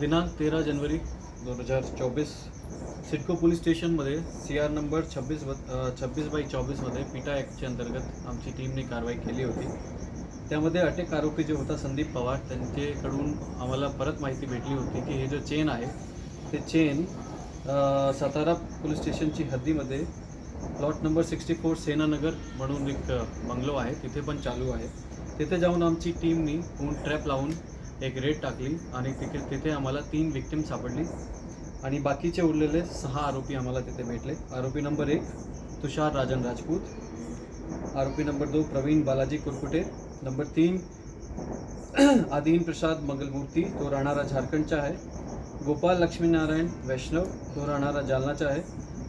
दिनांक तेरा जनवरी दोन हजार चोवीस सिडको पोलीस स्टेशनमध्ये सी आर नंबर छब्बीस छब्बीस बाय चोवीसमध्ये पिटा ॲक्टच्या अंतर्गत आमची टीमने कारवाई केली होती. त्यामध्ये अटक आरोपी जे होता संदीप पवार त्यांच्याकडून आम्हाला परत माहिती भेटली होती की हे जे चेन आहे ते चेन सातारा पोलीस स्टेशनची हद्दीमध्ये plot number sixty four Senanagar म्हणून एक बंगलो आहे तिथे पण चालू आहे. तिथे जाऊन आमची टीमनी पूर्ण ट्रॅप लावून एक रेड टाकली आणि तिथे तिथे आम्हाला तीन विक्टीम सापडली. आणि बाकीचे उरलेले सहा आरोपी आम्हाला तिथे भेटले. आरोपी नंबर एक तुषार राजन राजपूत. आरोपी नंबर दो प्रवीण बालाजी कुरकुटे. नंबर तीन आदिन प्रसाद मंगलमूर्ती. तो राहणारा झारखंडचा आहे. गोपाल लक्ष्मीनारायण वैष्णव. तो राहणारा जालनाचा आहे.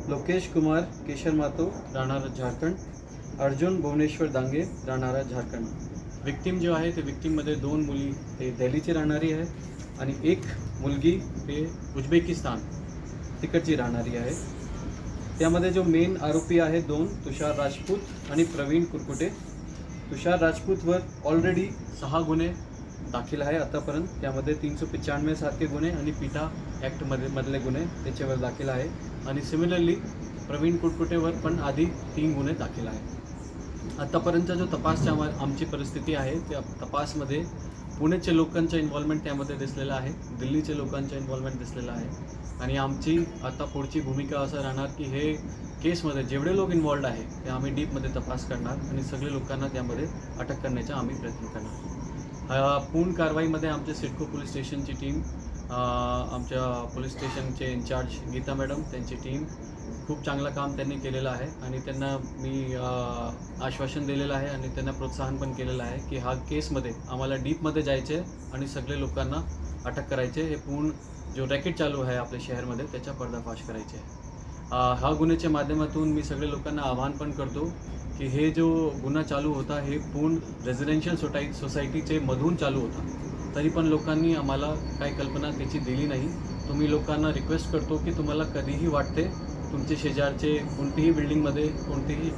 लोकेश कुमार केशर मातो राहणारा झारखंड. अर्जुन भुवनेश्वर दांगे राहणारा झारखंड. विक्टीम जो आहे ते विक्टीममध्ये दोन मुली ते दिल्लीची राहणारी आहे आणि एक मुलगी ते उझबेकिस्तान तिकडची राहणारी आहे. त्यामध्ये जो मेन आरोपी आहे दोन तुषार राजपूत आणि प्रवीण कुरकुटे. तुषार राजपूतवर ऑलरेडी सहा गुन्हे दाखल आहे आतापर्यंत. त्यामध्ये तीनशे पंच्याण्णव सारखे गुन्हे आणि पिटा ॲक्टमध्ये मधले गुन्हे त्याच्यावर दाखल आहे. आणि सिमिलरली प्रवीण कुटकुटेवर पण आधी तीन गुन्हे दाखल आहे. आत्तापर्यंतचा जो तपासच्या आमा- आमची परिस्थिती आहे त्या तपासमध्ये पुणेचे लोकांचं इन्व्हॉल्वमेंट त्यामध्ये दिसलेलं आहे दिल्लीच्या लोकांचं इन्व्हॉल्वमेंट दिसलेलं आहे. आणि आमची आता पुढची भूमिका असं राहणार की हे केसमध्ये जेवढे लोक इन्व्हॉल्ड आहे ते आम्ही डीपमध्ये तपास करणार आणि सगळे लोकांना त्यामध्ये अटक करण्याचा आम्ही प्रयत्न करणार. पूर्ण कारवाईमध्ये आमचे सिडको पोलीस स्टेशनची टीम आमच्या पोलीस स्टेशनचे इन्चार्ज गीता मॅडम त्यांची टीम खूप चांगलं काम त्यांनी केलेलं आहे आणि त्यांना मी आश्वासन दिलेलं आहे आणि त्यांना प्रोत्साहन पण केलेलं आहे की हा केसमध्ये आम्हाला डीपमध्ये जायचे आणि सगळे लोकांना अटक करायचे. हे पूर्ण जो रॅकेट चालू आहे आपल्या शहरमध्ये त्याचा पर्दाफाश करायचे आहे. हा गुन्ह्याच्या माध्यमातून मी सगळे लोकांना आवाहन पण करतो की हे जो गुन्हा चालू होता हे पूर्ण रेझिडेन्शियल सोसाय सोसायटीचे मधून चालू होता. तरी पण लोकांनी आम्हाला काही कल्पना त्याची दिली नाही. तुम्ही लोकांना रिक्वेस्ट करतो की तुम्हाला कधीही वाटते तुमचे शेजारचे कोणतीही बिल्डिंगमध्ये कोणतीही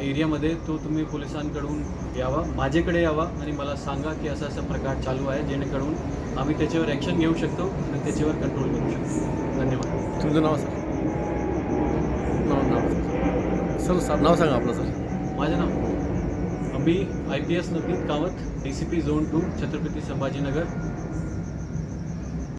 एरियामध्ये तो तुम्ही पोलिसांकडून यावा माझ्याकडे यावा आणि मला सांगा की असा असा प्रकार चालू आहे जेणेकरून आम्ही त्याच्यावर ॲक्शन घेऊ शकतो आणि त्याच्यावर कंट्रोल करू शकतो. धन्यवाद. तुमचं नाव सर? नाव नाव सर सर नाव सांगा आपलं सर. माझं नाव मी I P S Navneet Kamat D C P zone two Chhatrapati Sambhajinagar.